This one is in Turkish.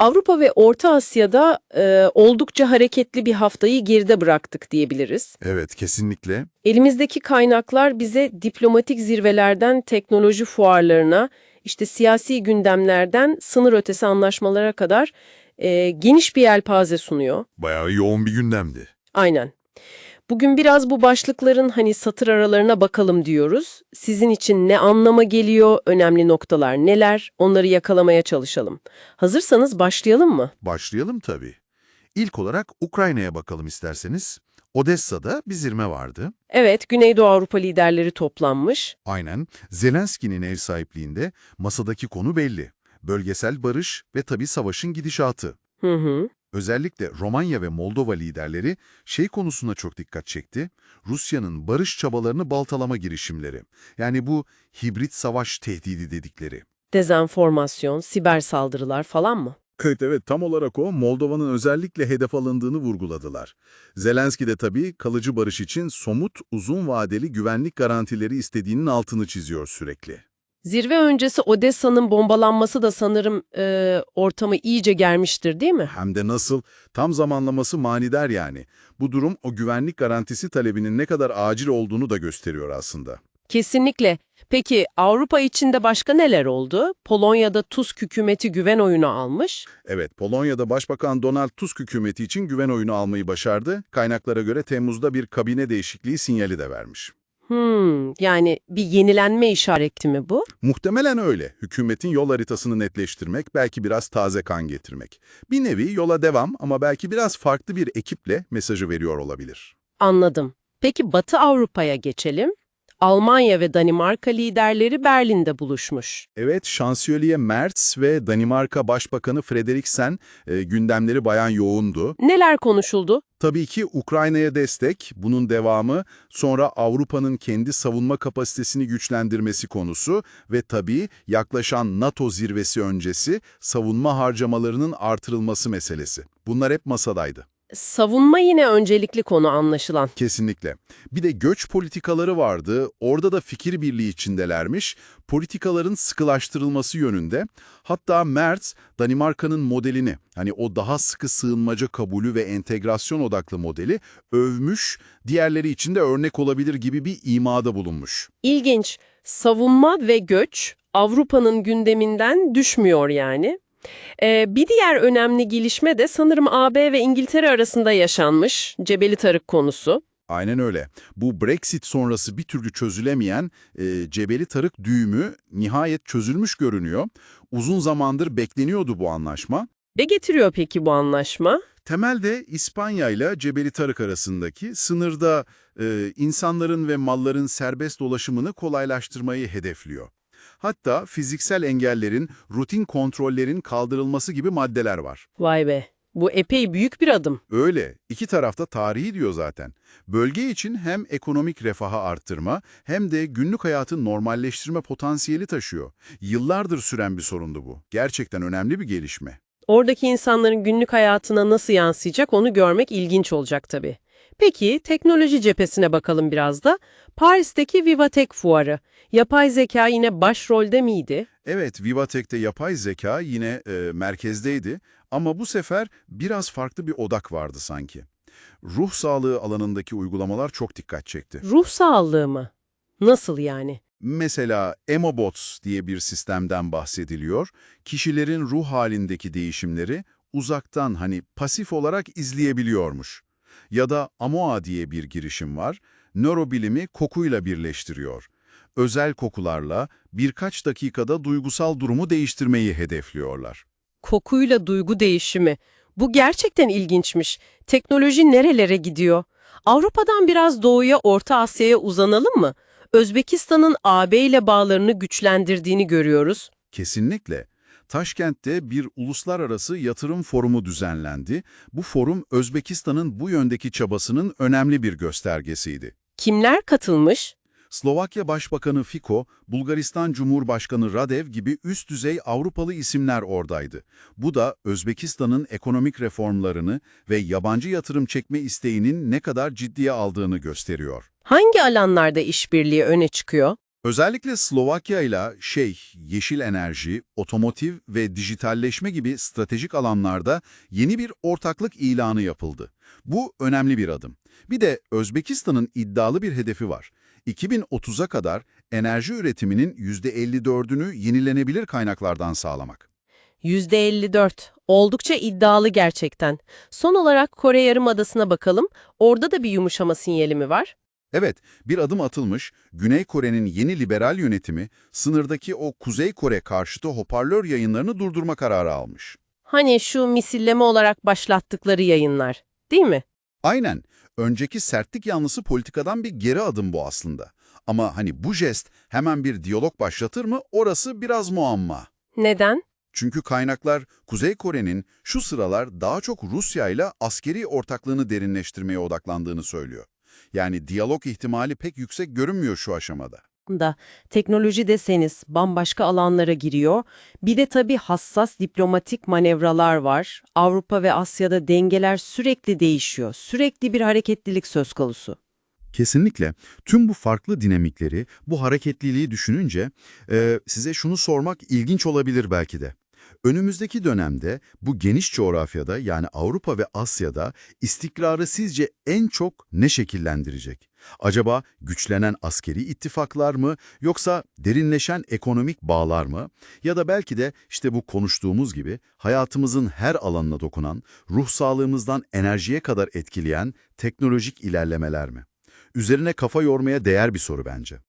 Avrupa ve Orta Asya'da e, oldukça hareketli bir haftayı geride bıraktık diyebiliriz. Evet, kesinlikle. Elimizdeki kaynaklar bize diplomatik zirvelerden teknoloji fuarlarına, işte siyasi gündemlerden sınır ötesi anlaşmalara kadar e, geniş bir yelpaze sunuyor. Bayağı yoğun bir gündemdi. Aynen. Bugün biraz bu başlıkların hani satır aralarına bakalım diyoruz. Sizin için ne anlama geliyor, önemli noktalar neler, onları yakalamaya çalışalım. Hazırsanız başlayalım mı? Başlayalım tabii. İlk olarak Ukrayna'ya bakalım isterseniz. Odessa'da bir zirme vardı. Evet, Güneydoğu Avrupa liderleri toplanmış. Aynen, Zelenski'nin ev sahipliğinde masadaki konu belli. Bölgesel barış ve tabii savaşın gidişatı. Hı hı. Özellikle Romanya ve Moldova liderleri şey konusuna çok dikkat çekti. Rusya'nın barış çabalarını baltalama girişimleri. Yani bu hibrit savaş tehdidi dedikleri. Dezenformasyon, siber saldırılar falan mı? Evet evet tam olarak o Moldova'nın özellikle hedef alındığını vurguladılar. Zelenski de tabii kalıcı barış için somut, uzun vadeli güvenlik garantileri istediğinin altını çiziyor sürekli. Zirve öncesi Odessa'nın bombalanması da sanırım e, ortamı iyice germiştir değil mi? Hem de nasıl, tam zamanlaması manidar yani. Bu durum o güvenlik garantisi talebinin ne kadar acil olduğunu da gösteriyor aslında. Kesinlikle. Peki Avrupa içinde başka neler oldu? Polonya'da Tusk hükümeti güven oyunu almış. Evet, Polonya'da Başbakan Donald Tusk hükümeti için güven oyunu almayı başardı. Kaynaklara göre Temmuz'da bir kabine değişikliği sinyali de vermiş. Hmm, yani bir yenilenme işareti mi bu? Muhtemelen öyle. Hükümetin yol haritasını netleştirmek, belki biraz taze kan getirmek. Bir nevi yola devam ama belki biraz farklı bir ekiple mesajı veriyor olabilir. Anladım. Peki Batı Avrupa'ya geçelim. Almanya ve Danimarka liderleri Berlin'de buluşmuş. Evet, şansölye Merz ve Danimarka Başbakanı Frederiksen e, gündemleri bayan yoğundu. Neler konuşuldu? Tabii ki Ukrayna'ya destek, bunun devamı, sonra Avrupa'nın kendi savunma kapasitesini güçlendirmesi konusu ve tabii yaklaşan NATO zirvesi öncesi savunma harcamalarının artırılması meselesi. Bunlar hep masadaydı. Savunma yine öncelikli konu anlaşılan. Kesinlikle. Bir de göç politikaları vardı. Orada da fikir birliği içindelermiş. Politikaların sıkılaştırılması yönünde. Hatta Merz, Danimarka'nın modelini, hani o daha sıkı sığınmaca kabulü ve entegrasyon odaklı modeli övmüş, diğerleri için de örnek olabilir gibi bir imada bulunmuş. İlginç. Savunma ve göç Avrupa'nın gündeminden düşmüyor yani. Ee, bir diğer önemli gelişme de sanırım AB ve İngiltere arasında yaşanmış Cebeli Tarık konusu. Aynen öyle. Bu Brexit sonrası bir türlü çözülemeyen e, Cebeli Tarık düğümü nihayet çözülmüş görünüyor. Uzun zamandır bekleniyordu bu anlaşma. Ne getiriyor peki bu anlaşma? Temelde İspanya ile Cebeli Tarık arasındaki sınırda e, insanların ve malların serbest dolaşımını kolaylaştırmayı hedefliyor. Hatta fiziksel engellerin, rutin kontrollerin kaldırılması gibi maddeler var. Vay be, bu epey büyük bir adım. Öyle, iki tarafta tarihi diyor zaten. Bölge için hem ekonomik refahı arttırma hem de günlük hayatın normalleştirme potansiyeli taşıyor. Yıllardır süren bir sorundu bu. Gerçekten önemli bir gelişme. Oradaki insanların günlük hayatına nasıl yansıyacak onu görmek ilginç olacak tabii. Peki teknoloji cephesine bakalım biraz da. Paris'teki Vivatech fuarı. Yapay zeka yine başrolde miydi? Evet, Vivatek'te yapay zeka yine e, merkezdeydi ama bu sefer biraz farklı bir odak vardı sanki. Ruh sağlığı alanındaki uygulamalar çok dikkat çekti. Ruh sağlığı mı? Nasıl yani? Mesela Emobots diye bir sistemden bahsediliyor. Kişilerin ruh halindeki değişimleri uzaktan hani pasif olarak izleyebiliyormuş. Ya da Amoa diye bir girişim var. Nörobilimi kokuyla birleştiriyor. Özel kokularla birkaç dakikada duygusal durumu değiştirmeyi hedefliyorlar. Kokuyla duygu değişimi. Bu gerçekten ilginçmiş. Teknoloji nerelere gidiyor? Avrupa'dan biraz doğuya, Orta Asya'ya uzanalım mı? Özbekistan'ın AB ile bağlarını güçlendirdiğini görüyoruz. Kesinlikle. Taşkent'te bir uluslararası yatırım forumu düzenlendi. Bu forum Özbekistan'ın bu yöndeki çabasının önemli bir göstergesiydi. Kimler katılmış? Slovakya Başbakanı Fico, Bulgaristan Cumhurbaşkanı Radev gibi üst düzey Avrupalı isimler oradaydı. Bu da Özbekistan'ın ekonomik reformlarını ve yabancı yatırım çekme isteğinin ne kadar ciddiye aldığını gösteriyor. Hangi alanlarda işbirliği öne çıkıyor? Özellikle Slovakya ile şey, yeşil enerji, otomotiv ve dijitalleşme gibi stratejik alanlarda yeni bir ortaklık ilanı yapıldı. Bu önemli bir adım. Bir de Özbekistan'ın iddialı bir hedefi var. 2030'a kadar enerji üretiminin %54'ünü yenilenebilir kaynaklardan sağlamak. %54. Oldukça iddialı gerçekten. Son olarak Kore Yarımadası'na bakalım. Orada da bir yumuşama sinyali mi var? Evet, bir adım atılmış, Güney Kore'nin yeni liberal yönetimi sınırdaki o Kuzey Kore karşıtı hoparlör yayınlarını durdurma kararı almış. Hani şu misilleme olarak başlattıkları yayınlar, değil mi? Aynen, önceki sertlik yanlısı politikadan bir geri adım bu aslında. Ama hani bu jest hemen bir diyalog başlatır mı orası biraz muamma. Neden? Çünkü kaynaklar Kuzey Kore'nin şu sıralar daha çok Rusya ile askeri ortaklığını derinleştirmeye odaklandığını söylüyor. Yani diyalog ihtimali pek yüksek görünmüyor şu aşamada. da teknoloji deseniz bambaşka alanlara giriyor. Bir de tabii hassas diplomatik manevralar var. Avrupa ve Asya'da dengeler sürekli değişiyor. Sürekli bir hareketlilik söz konusu. Kesinlikle. Tüm bu farklı dinamikleri, bu hareketliliği düşününce e, size şunu sormak ilginç olabilir belki de. Önümüzdeki dönemde bu geniş coğrafyada yani Avrupa ve Asya'da istikrarı sizce en çok ne şekillendirecek? Acaba güçlenen askeri ittifaklar mı yoksa derinleşen ekonomik bağlar mı? Ya da belki de işte bu konuştuğumuz gibi hayatımızın her alanına dokunan, ruh sağlığımızdan enerjiye kadar etkileyen teknolojik ilerlemeler mi? Üzerine kafa yormaya değer bir soru bence.